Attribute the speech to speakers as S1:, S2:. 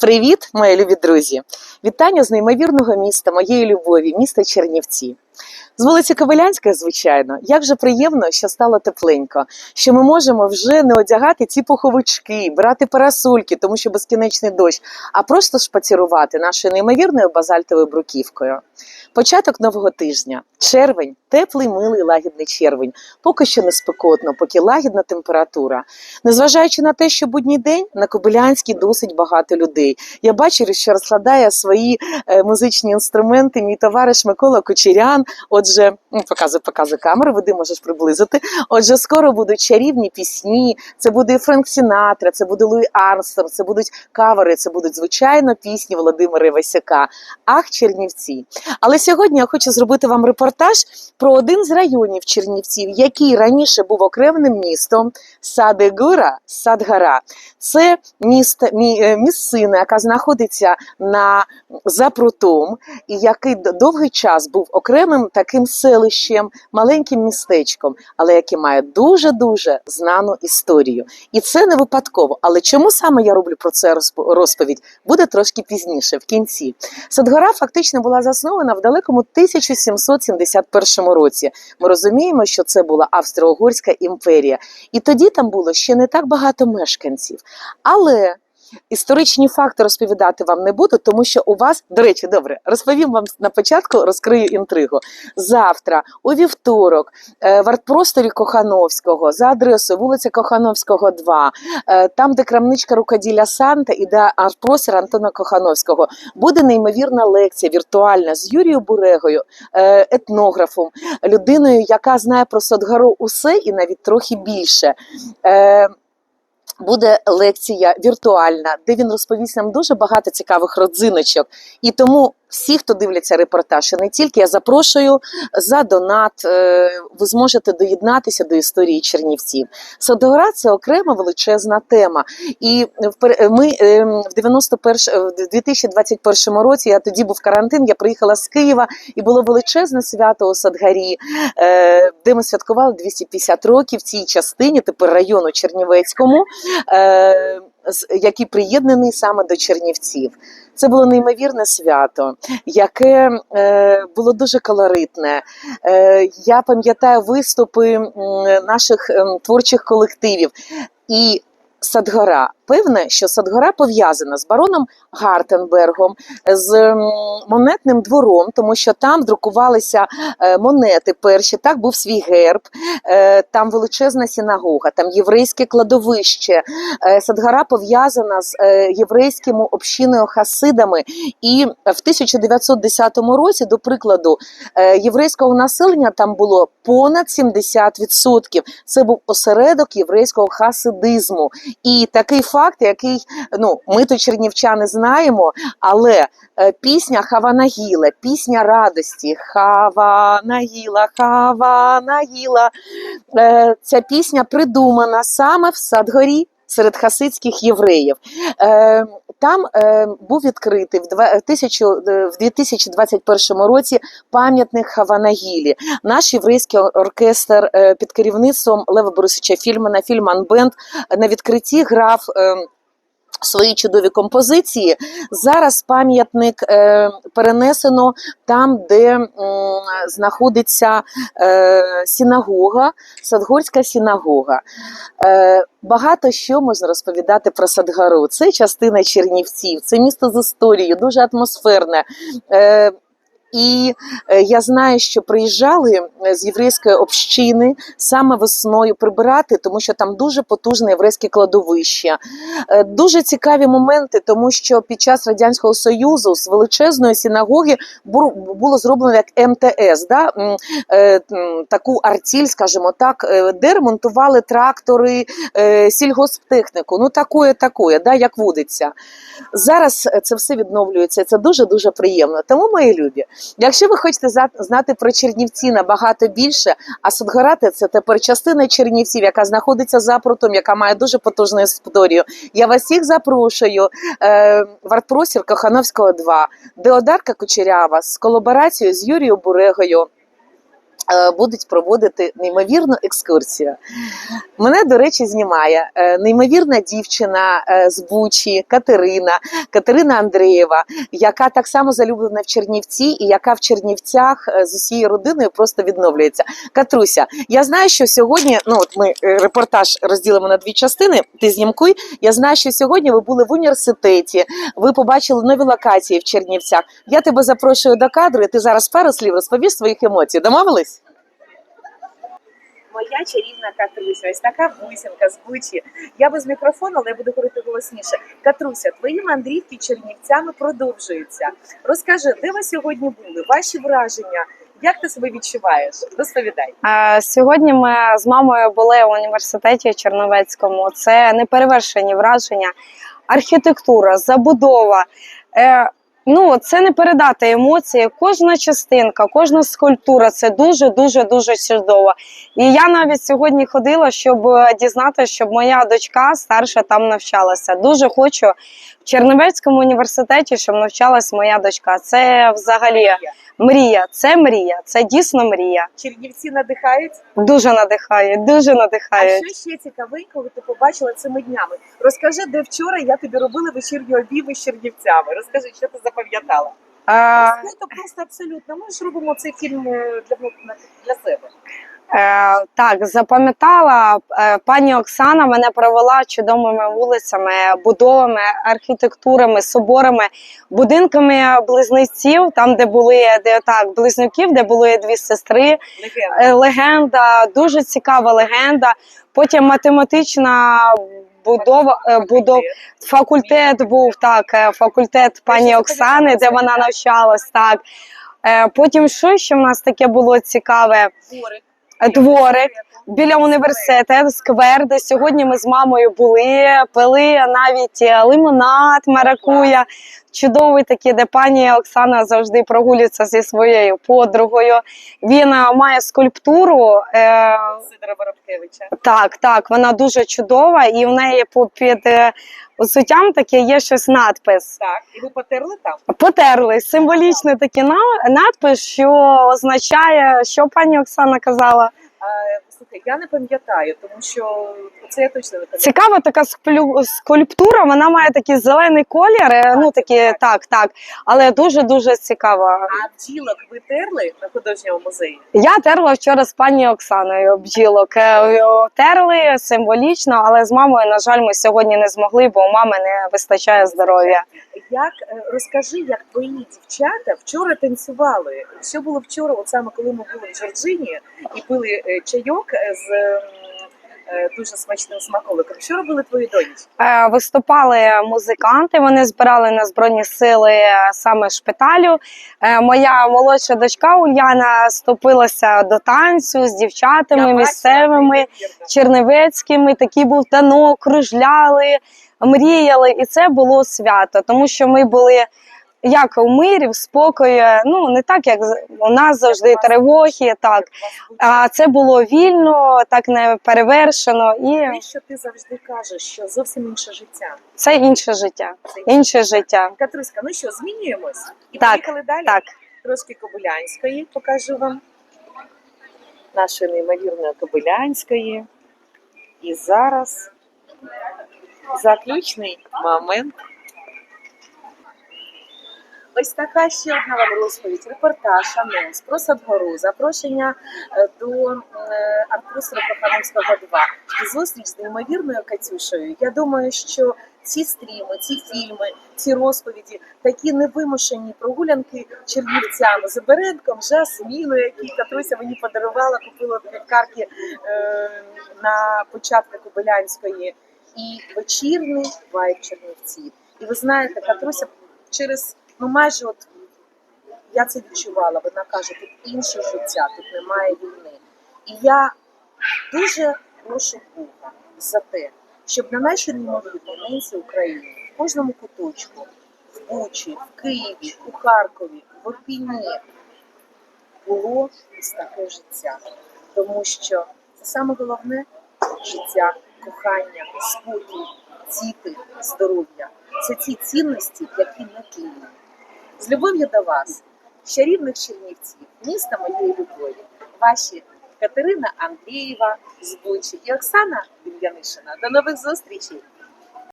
S1: Привіт, мої любі друзі! Вітання з неймовірного міста, моєї любові, міста Чернівці. З вулиці Ковалянська, звичайно, як же приємно, що стало тепленько, що ми можемо вже не одягати ці пуховички, брати парасольки, тому що безкінечний дощ, а просто шпацірувати нашою неймовірною базальтовою бруківкою. Початок нового тижня, червень, теплий, милий, лагідний червень. Поки що не спекотно, поки лагідна температура. Незважаючи на те, що будній день на Кобилянській досить багато людей. Я бачу, що розкладає свої е, музичні інструменти мій товариш Микола Кочерян. Отже, м, показуй, показуй камеру, веди, можеш приблизити. Отже, скоро будуть чарівні пісні. Це буде і Френк Сінатра, це буде Луї Армстронг, це будуть кавери, це будуть звичайно пісні Володимира Івасюка. Ах, Чернівці. Але сьогодні я хочу зробити вам репортаж про один з районів Чернівців, який раніше був окремим містом Садегура Садгара. Це місто, мі, е, місцина, яка знаходиться на за прутом, і який довгий час був окремим таким селищем, маленьким містечком, але який має дуже дуже знану історію. І це не випадково. Але чому саме я роблю про це розп- розповідь? Буде трошки пізніше, в кінці. Садгора фактично була заснована в далекому 1771 році. Ми розуміємо, що це була Австро-Угорська імперія, і тоді там було ще не так багато мешканців. Але історичні факти розповідати вам не буду, тому що у вас, до речі, добре, розповім вам на початку, розкрию інтригу. Завтра, у вівторок, е, в артпросторі Кохановського за адресою вулиця Кохановського, 2, е, там, де крамничка рукоділля Санта і де артпростір Антона Кохановського, буде неймовірна лекція віртуальна з Юрією Бурегою, е, етнографом, людиною, яка знає про Садгару усе і навіть трохи більше. Буде лекція віртуальна, де він розповість нам дуже багато цікавих родзиночок. І тому всі, хто дивляться репортаж, і не тільки я запрошую за донат. е, Ви зможете доєднатися до історії Чернівців. Садогора це окрема величезна тема. І ми е, в 91, в 2021 році я тоді був карантин. Я приїхала з Києва, і було величезне свято у Садгарі, е, де ми святкували 250 років цій частині, тепер району Чернівецькому, е, який приєднаний саме до Чернівців. Це було неймовірне свято, яке е, було дуже колоритне. Е, я пам'ятаю виступи наших ем, творчих колективів. І Садгора. Певне, що Садгора пов'язана з бароном Гартенбергом, з монетним двором, тому що там друкувалися е, монети перші. Так був свій герб, е, там величезна синагога, там єврейське кладовище. Е, Садгора пов'язана з е, єврейським общиною хасидами. І в 1910 році, до прикладу, єврейського населення там було понад 70%. Це був осередок єврейського хасидизму. І такий факт, який ну ми то чернівчани знаємо, але е, пісня Хаванагіла, пісня радості, Хаванагіла, Хаванагіла. Е, ця пісня придумана саме в Садгорі. Серед хасидських євреїв е, там е, був відкритий в, два, в тисячу- е, в 2021 році пам'ятник Хаванагілі. Наш єврейський оркестр е, під керівництвом Лева Борисовича Фільмана, Фільман Бенд на відкритті грав. Свої чудові композиції. Зараз пам'ятник е, перенесено там, де м, знаходиться е, синагога, Садгорська синагога. Е, багато що можна розповідати про Садгару. Це частина Чернівців, це місто з історією, дуже атмосферне. Е, і е, я знаю, що приїжджали е, з єврейської общини саме весною прибирати, тому що там дуже потужне єврейське кладовище. Е, Дуже цікаві моменти, тому що під час радянського союзу з величезної синагоги бу- було зроблено як МТС, да? таку артіль, скажімо так, де ремонтували трактори, сільгосптехніку. Ну такое, такое, да, як водиться. Зараз це все відновлюється. Це дуже дуже приємно. Тому, мої любі, якщо ви хочете знати про Чернівці набагато більше, а Судгорати це тепер частина Чернівців, яка знаходиться за прутом, яка має дуже потужну історію. Я вас всіх запрошую е, в артпросір Кохановського 2, де Одарка Кучерява з колаборацією з Юрією Бурегою. Е, будуть проводити неймовірну екскурсію. Мене, до речі, знімає е, неймовірна дівчина е, з Бучі Катерина, Катерина Андрієва, яка так само залюблена в Чернівці і яка в Чернівцях з усією родиною просто відновлюється. Катруся, я знаю, що сьогодні, ну от ми репортаж розділимо на дві частини. Ти знімкуй. Я знаю, що сьогодні ви були в університеті, ви побачили нові локації в Чернівцях. Я тебе запрошую до кадру, і ти зараз пару слів розповіш своїх емоцій. Домовились? Моя чарівна Катруся, ось така бусинка з Бучі. Я без мікрофону, але я буду говорити голосніше. Катруся, твої мандрівки Чернівцями продовжуються. Розкажи, де ви сьогодні були? Ваші враження? Як ти себе відчуваєш? Розповідай.
S2: Е, Сьогодні ми з мамою були в університеті Черновецькому. Це неперевершені враження, архітектура, забудова. Е, Ну, це не передати емоції. Кожна частинка, кожна скульптура це дуже, дуже, дуже чудово. І я навіть сьогодні ходила, щоб дізнатися, щоб моя дочка старша там навчалася. Дуже хочу в Черновецькому університеті, щоб навчалась моя дочка. Це взагалі мрія. Це мрія, це дійсно мрія.
S1: Чернівці надихають.
S2: Дуже надихає, дуже
S1: А
S2: надихає.
S1: що ще цікавенького ти побачила цими днями? Розкажи, де вчора я тобі робила вечірні обіви з чернівцями. Розкажи, що ти запам'ятала?
S2: Е,
S1: Фото просто абсолютно. Ми ж робимо цей фільм е, для, для себе.
S2: е, так, запам'ятала е, пані Оксана мене провела чудовими вулицями, будовами, архітектурами, соборами, будинками близнеців, там, де були де так, близнюків, де були дві сестри.
S1: Легенда.
S2: Е, легенда, дуже цікава легенда. Потім математична будова, е, будов, факультет був так, е, факультет пані Оксани, де вона навчалась. Так. Е, Потім що ще в нас таке було цікаве?
S1: Дворик.
S2: Біля університету, сквер, де сьогодні ми з мамою були, пили навіть лимонад, маракуя. Чудовий такий, де пані Оксана завжди прогулюється зі своєю подругою. Він е, має скульптуру. Е,
S1: Сидора Воробкевича.
S2: так, так, вона дуже чудова, і в неї під е, взуттям таке є щось надпис.
S1: Так, і ви потерли там?
S2: Потерли символічний такий на- надпис, що означає, що пані Оксана казала.
S1: А, слухай, я не пам'ятаю, тому що це я точно не пам'ятаю.
S2: Цікава така склю- скульптура, вона має такий зелений колір. е, Ну такі,
S1: так.
S2: так, так. Але дуже дуже цікава.
S1: А бджілок ви терли на художньому музеї?
S2: Я терла вчора з пані Оксаною бджілок. Е, о, Терли символічно, але з мамою, на жаль, ми сьогодні не змогли, бо у мами не вистачає здоров'я.
S1: Як е, розкажи, як твої дівчата вчора танцювали? Що було вчора, от саме коли ми були в Джорджині і пили е, чайок е, з е, дуже смачним смаколиком? Що робили твої донечки?
S2: Е, Виступали музиканти, вони збирали на збройні сили е, саме шпиталю. Е, Моя молодша дочка Ульяна ступилася до танцю з дівчатами
S1: Я
S2: місцевими. чернівецькими, такий був танок, кружляли, мріяли, і це було свято, тому що ми були. Як у мирі, в спокої, ну не так, як у нас завжди тривоги, так. А це було вільно, так не перевершено, і
S1: Те, що ти завжди кажеш, що зовсім інше життя.
S2: це інше життя.
S1: Це
S2: Інше життя.
S1: Катруська, ну що, змінюємось? І
S2: Так,
S1: поїхали далі.
S2: Так,
S1: Трошки Кобилянської покажу вам. Нашої неймовірної Кобилянської. І зараз заключний момент. Ось така ще одна вам розповідь, репортаж, анонс про Садгору, запрошення е, до е, арт-простору Кохановського 2 і зустріч з неймовірною Катюшею. Я думаю, що ці стріми, ці фільми, ці розповіді, такі невимушені прогулянки чернівцями з Беренком, Жасміною, який Катруся мені подарувала, купила дві карки е, на початку Кобилянської, і вечірний вайб Чернівців. І ви знаєте, Катруся через ну майже от я це відчувала. Вона каже, тут інше життя, тут немає війни. І я дуже прошу Бога за те, щоб на нашій ненці України, в кожному куточку, в Бучі, в Києві, у Харкові, в Опіні було ось таке життя. Тому що це саме головне життя, кохання, спокій, діти, здоров'я. Це ті цінності, які не тліють. З любов'ю до вас, щарівних чернівців, міста моєї любові. ваші Катерина Андрієва з Бучі і Оксана Вільянишина. До нових зустрічей!